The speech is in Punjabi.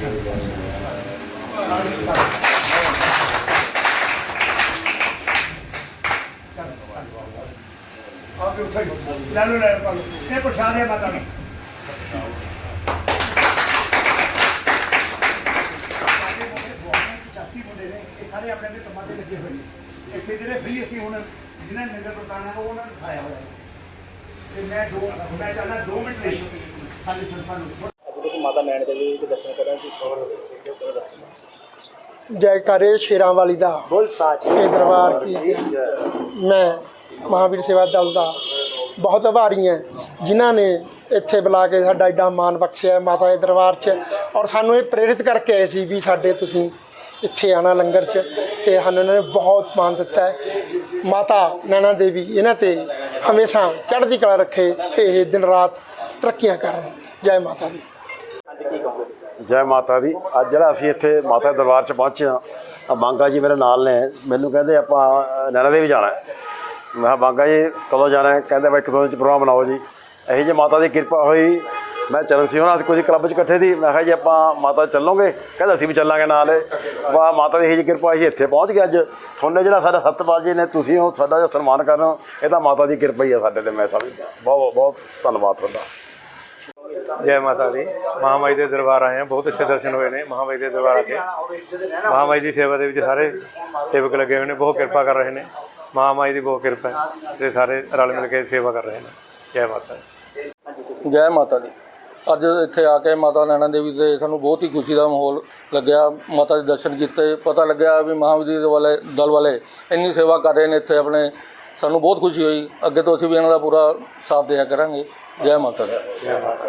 ਆ ਕੇ ਉੱਥੇ ਲੈ ਲਓ ਲੈ ਲਓ ਇਹ ਪ੍ਰਸ਼ਾਦ ਮਾਤਾ ਨੂੰ ਮੁੰਡੇ ਨੇ ਇਹ ਸਾਰੇ ਆਪਣੇ ਆਪਣੇ ਕੰਮਾਂ ਤੇ ਲੱਗੇ ਹੋਏ ਨੇ ਇੱਥੇ ਜਿਹੜੇ ਫ੍ਰੀ ਅਸੀਂ ਹੁਣ ਜਿਨ੍ਹਾਂ ਨੇ ਨਗਰ ਪ੍ਰਧਾਨ ਉਹ ਉਹਨਾਂ ਨੂੰ ਖਾਇਆ ਹੋਇਆ ਤੇ ਮੈਂ ਦੋ ਮੈਂ ਚਾਹਨਾ 2 ਮਿੰਟ ਲਈ ਸਾਡੀ ਸੰਸਥਾ ਨੂੰ ਮਾਤਾ ਨੈਣ ਦੇਵੀ ਵਿੱਚ ਦਰਸ਼ਨ ਕਰਨ ਦੀ ਸੋਹਣ ਜੈਕਾਰੇ ਸ਼ੇਰਾਂ ਵਾਲੀ ਦਾ। ਬੋਲ ਸਾਚ। ਕੇ ਦਰਬਾਰ ਕੀ ਜੈ। ਮੈਂ ਮਹਾਵੀਰ ਸੇਵਾ ਦਲ ਦਾ। ਬਹੁਤ ਆਭਾਰੀ ਹਾਂ। ਜਿਨ੍ਹਾਂ ਨੇ ਇੱਥੇ ਬੁਲਾ ਕੇ ਸਾਡਾ ਐਡਾ ਮਾਣ ਬਖਸ਼ਿਆ ਹੈ ਮਾਤਾ ਦੇ ਦਰਬਾਰ 'ਚ। ਔਰ ਸਾਨੂੰ ਇਹ ਪ੍ਰੇਰਿਤ ਕਰਕੇ ਆਏ ਸੀ ਵੀ ਸਾਡੇ ਤੁਸੀਂ ਇੱਥੇ ਆਣਾ ਲੰਗਰ 'ਚ। ਤੇ ਸਾਨੂੰ ਇਹਨਾਂ ਨੇ ਬਹੁਤ ਮਾਣ ਦਿੱਤਾ ਹੈ। ਮਾਤਾ ਨੈਣਾ ਦੇਵੀ ਇਹਨਾਂ ਤੇ ਹਮੇਸ਼ਾ ਚੜ੍ਹਦੀ ਕਲਾ ਰੱਖੇ ਤੇ ਇਹ ਦਿਨ ਰਾਤ ਤਰੱਕੀਆਂ ਕਰਨ। ਜੈ ਮਾਤਾ ਦੀ। ਅੱਜ ਕੀ ਕਹੋਗੇ ਤੁਸੀਂ? ਜੈ ਮਾਤਾ ਦੀ। ਅੱਜ ਜਿਹੜਾ ਅਸੀਂ ਇੱਥੇ ਮਾਤਾ ਦੇ ਦਰਬਾਰ 'ਚ ਪਹੁੰਚੇ ਹਾਂ ਆ ਬਾਂਗਾ ਜੀ ਮੇਰੇ ਨਾਲ ਨੇ। ਮੈਨੂੰ ਕਹਿੰਦੇ ਆਪਾਂ ਨੈਣਾ ਦੇਵੀ ਜਾਣਾ ਹੈ। ਮੈਂ ਕਿਹਾ, ਬਾਂਗਾ ਜੀ, ਕਦੋਂ ਜਾਣਾ ਹੈ? ਕਹਿੰਦੇ ਬਾਈ ਕਦੋਂ ਦੋ ਦਿਨ 'ਚ ਪ੍ਰੋਗਰਾਮ ਬਣਾਓ ਜੀ। ਇਹੀ ਜੇ ਮਾਤਾ ਦੀ ਕਿਰਪਾ ਹੋਈ। ਮੈਂ ਚਰਨ ਸਿੰਘ ਹੋਣਾ ਅਸੀਂ ਕੁਝ ਕਲੱਬ 'ਚ ਇਕੱਠੇ ਸੀ। ਮੈਂ ਕਿਹਾ ਜੀ, ਆਪਾਂ ਮਾਤਾ ਚੱਲੋਗੇ? ਕਹਿੰਦੇ ਅਸੀਂ ਵੀ ਚੱਲਾਂਗੇ ਨਾਲ। ਵਾ ਮਾਤਾ ਦੀ ਇਹੀ ਜੀ ਕਿਰਪਾ ਅਸੀਂ ਇੱਥੇ ਪਹੁੰਚ ਗਏ ਅੱਜ। ਤੁਹਾਡੇ ਜਿਹੜਾ ਸਾਡਾ ਸਤਪਾਲ ਜੀ ਨੇ, ਤੁਸੀਂ ਹੋ, ਤੁਹਾਡਾ ਜਿਹੜਾ ਸਨਮਾਨ ਕਰ ਰਹੇ ਹੋ, ਇਹ ਤਾਂ ਮਾਤਾ ਦੀ ਕਿਰਪਾ ਹੀ ਹੈ ਸਾਡੇ ਤੇ, ਮੈਂ ਸਮਝਦਾ। ਬਹੁਤ ਬਹੁਤ ਧੰਨਵਾਦ ਤੁਹਾਡਾ। ਜੈ ਮਾਤਾ ਦੀ। ਮਹਾਮਾਈ ਦੇ ਦਰਬਾਰ ਆਏ ਹਾਂ ਬਹੁਤ ਅੱਛੇ ਦਰਸ਼ਨ ਹੋਏ ਨੇ ਮਹਾਮਾਈ ਦੇ ਦਰਬਾਰ ਆ ਕੇ ਮਹਾਮਾਈ ਦੀ ਸੇਵਾ ਦੇ ਵਿੱਚ ਸਾਰੇ ਸੇਵਕ ਲੱਗੇ ਹੋਏ ਨੇ ਬਹੁਤ ਕਿਰਪਾ ਕਰ ਰਹੇ ਨੇ। ਮਹਾਮਾਈ ਦੀ ਬਹੁਤ ਕਿਰਪਾ ਹੈ ਤੇ ਸਾਰੇ ਰਲ ਮਿਲ ਕੇ ਸੇਵਾ ਕਰ ਰਹੇ ਨੇ। ਜੈ ਮਾਤਾ ਦੀ। ਜੈ ਮਾਤਾ ਦੀ। ਅੱਜ ਇੱਥੇ ਆ ਕੇ ਮਾਤਾ ਨੈਣਾ ਦੇਵੀ ਦੇ ਸਾਨੂੰ ਬਹੁਤ ਹੀ ਖੁਸ਼ੀ ਦਾ ਮਾਹੌਲ ਲੱਗਿਆ। ਮਾਤਾ ਦੇ ਦਰਸ਼ਨ ਕੀਤੇ ਪਤਾ ਲੱਗਿਆ ਵੀ ਮਹਾਵੀਰ ਵਾਲੇ ਦਲ ਵਾਲੇ ਇੰਨੀ ਸੇਵਾ ਕਰ ਰਹੇ ਨੇ ਇੱਥੇ ਆਪਣੇ। ਸਾਨੂੰ ਬਹੁਤ ਖੁਸ਼ੀ ਹੋਈ। ਅੱਗੇ ਤੋਂ ਅਸੀਂ ਵੀ ਇਹਨਾਂ ਦਾ ਪੂਰਾ ਸਾਥ ਦਿਆ ਕਰਾਂਗੇ। ਜੈ ਮਾਤਾ ਦੀ।